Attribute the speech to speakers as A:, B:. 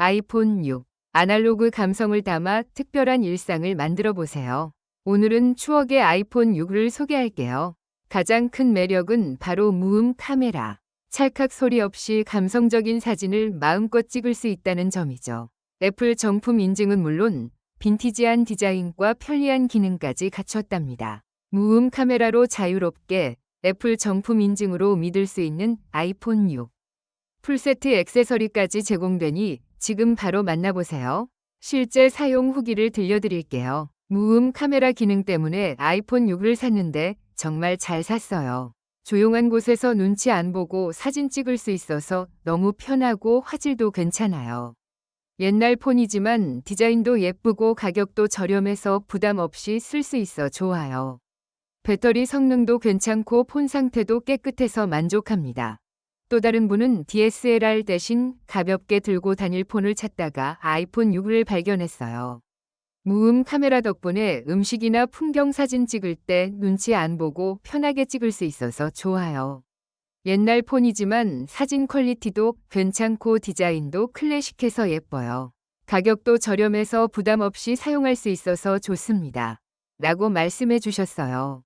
A: 아이폰 6. 아날로그 감성을 담아 특별한 일상을 만들어 보세요. 오늘은 추억의 아이폰 6을 소개할게요. 가장 큰 매력은 바로 무음 카메라. 찰칵 소리 없이 감성적인 사진을 마음껏 찍을 수 있다는 점이죠. 애플 정품 인증은 물론 빈티지한 디자인과 편리한 기능까지 갖췄답니다. 무음 카메라로 자유롭게 애플 정품 인증으로 믿을 수 있는 아이폰 6. 풀세트 액세서리까지 제공되니 지금 바로 만나보세요. 실제 사용 후기를 들려드릴게요. 무음 카메라 기능 때문에 아이폰 6을 샀는데 정말 잘 샀어요. 조용한 곳에서 눈치 안 보고 사진 찍을 수 있어서 너무 편하고 화질도 괜찮아요. 옛날 폰이지만 디자인도 예쁘고 가격도 저렴해서 부담 없이 쓸 수 있어 좋아요. 배터리 성능도 괜찮고 폰 상태도 깨끗해서 만족합니다. 또 다른 분은 DSLR 대신 가볍게 들고 다닐 폰을 찾다가 아이폰 6을 발견했어요. 무음 카메라 덕분에 음식이나 풍경 사진 찍을 때 눈치 안 보고 편하게 찍을 수 있어서 좋아요. 옛날 폰이지만 사진 퀄리티도 괜찮고 디자인도 클래식해서 예뻐요. 가격도 저렴해서 부담 없이 사용할 수 있어서 좋습니다. 라고 말씀해 주셨어요.